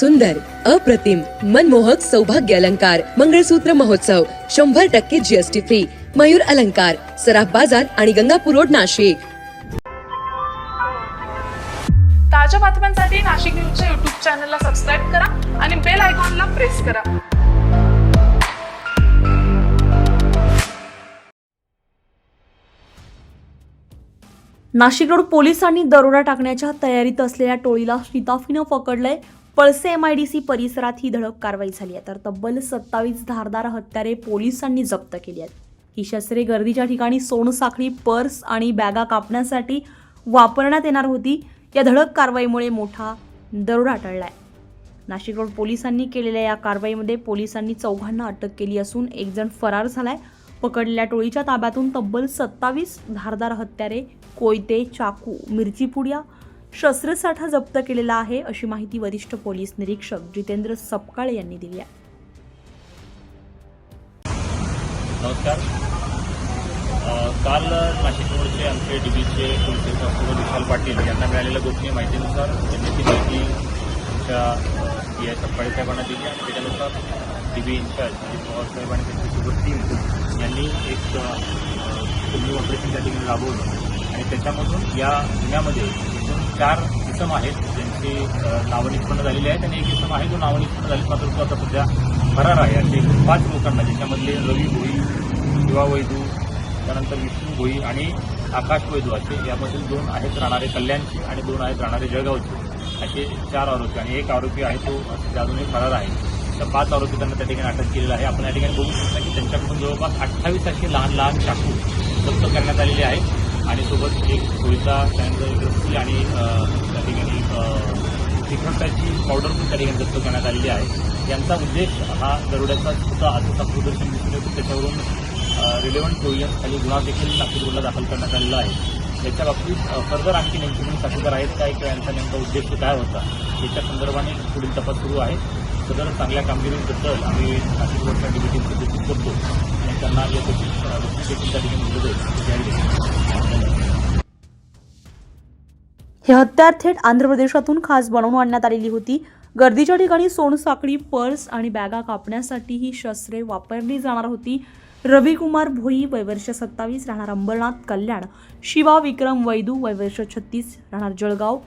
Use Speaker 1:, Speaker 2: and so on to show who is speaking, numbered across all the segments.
Speaker 1: सुंदर अप्रतिम मनमोहक सौभाग्य अलंकार मंगळसूत्र महोत्सव शंभर टक्के जीएसटी फ्री मयूर अलंकार सराफ बाजार आणि गंगापूर रोड नाशिक.
Speaker 2: ताज्या बातम्यांसाठी नाशिक न्यूजच्या युट्यूब चॅनलला सबस्क्राईब करा आणि बेल आयकॉनला प्रेस करा.
Speaker 3: नाशिक रोड पोलिसांनी दरोडा टाकण्याच्या तयारीत असलेल्या टोळीला शिताफीनं पकडलंय पळसे सी परिसरात ही धडक कारवाई झाली आहे. तर तब्बल सत्तावीस धारदार हत्यारे पोलिसांनी जप्त केली आहेत. ही शस्त्रे गर्दीच्या ठिकाणी सोनसाखळी पर्स आणि बॅगा कापण्यासाठी वापरण्यात येणार होती. या धडक कारवाईमुळे मोठा दरोडा टळलाय. नाशिक रोड पोलिसांनी केलेल्या या कारवाईमध्ये पोलिसांनी चौघांना अटक केली असून एक जण फरार झालाय. पकडलेल्या टोळीच्या ताब्यातून तब्बल सत्तावीस धारदार हत्यारे कोयते चाकू मिरची पुड्या शस्त्रसाठा जप्त केलेला आहे अशी माहिती वरिष्ठ पोलीस निरीक्षक जितेंद्र सपकाळे यांनी दिली आहे.
Speaker 4: नमस्कार. काल नाशिक रोडचे आमचे डीबीचे पोलीस निरीक्षक विशाल पाटील यांना मिळालेल्या गोपनीय माहितीनुसार त्यांनी ती माहिती आमच्या डी आय सपकाळे साहेबांना दिली आणि त्याच्यानुसार डीबी इन्चार्ज अजित पवार साहेब आणि त्यांच्यासोबत टीम यांनी एक तुम्ही ऑपरेशन त्या ठिकाणी राबवलं. आणि त्याच्यामधून या गुन्ह्यामध्ये एकूण चार इसम आहेत ज्यांची अ, नावं निष्पन्न झालेली आहेत आणि एक इसम आहे जो नावं निष्पन्न झाली मात्र तो आता सध्या फरार आहे. असे एकूण पाच लोकांना ज्याच्यामधले रवी भोई शिवा वैदू त्यानंतर विष्णू भोई आणि आकाश वैदू असे यामधील दोन आहेत राहणारे कल्याणचे आणि दोन आहेत राहणारे जळगावचे. असे चार आरोपी आणि एक आरोपी आहे तो अजूनही फरार आहे. तर पाच आरोपी त्यांना त्या ठिकाणी अटक केलेला आहे. आपण या ठिकाणी बघू शकता की त्यांच्याकडून जवळपास अठ्ठावीस असे लहान लहान चाकू जप्त करण्यात आलेले आहेत. आणि सोबत एक कोयता त्यानंतर एक रस्सी आणि त्या ठिकाणी तिखटाची पावडर पण त्या ठिकाणी जप्त करण्यात आलेली आहे. यांचा उद्देश हा दरोड्याचा होता. असं प्रदर्शन दिसून येतो. त्याच्यावरून रिलेव्हंट प्रोव्हिजन खाली गुन्हा देखील नागपूर रोडला दाखल करण्यात आलेला आहे. याच्या बाबतीत फर्दर आणखी नेमके कोणी साक्षीदार आहेत काय किंवा यांचा नेमका उद्देश काय होता? याच्या संदर्भाने पुढील तपास सुरू आहे. सदर चांगल्या कामगिरीबद्दल आम्ही नाशिक रोडच्या डिबिटीचं देखील करतो. त्यांना यासाठी त्या ठिकाणी
Speaker 3: हे हत्यार थेट आंध्र प्रदेशातून खास बनवून आणण्यात आलेली होती. गर्दीच्या ठिकाणी सोनसाखळी पर्स आणि बॅगा कापण्यासाठी ही शस्त्रे वापरली जाणार होती. रविकुमार भोई वयवर्ष सत्तावीस राहणार अंबरनाथ कल्याण. शिवा विक्रम वैदू वयवर्ष छत्तीस राहणार जळगाव.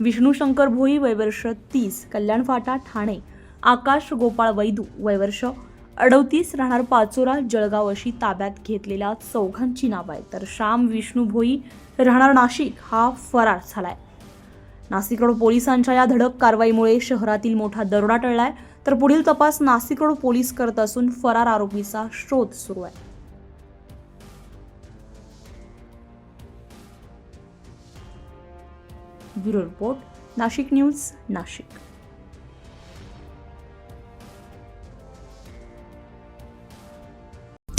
Speaker 3: विष्णूशंकर भोई वयवर्ष तीस कल्याण फाटा ठाणे. आकाश गोपाळ वैदू वयवर्ष अडतीस राहणार पाचोरा जळगाव अशी ताब्यात घेतलेल्या चौघांची नावं आहेत. तर श्याम विष्णू भोई राहणार नाशिक हा फरार झालाय. नाशिक रोड पोलिसांच्या या धडक कारवाईमुळे शहरातील मोठा दरोडा टळलाय. तर पुढील तपास नाशिक रोड पोलीस करत असून फरार आरोपीचा शोध सुरू आहे. Bureau report Nashik news Nashik.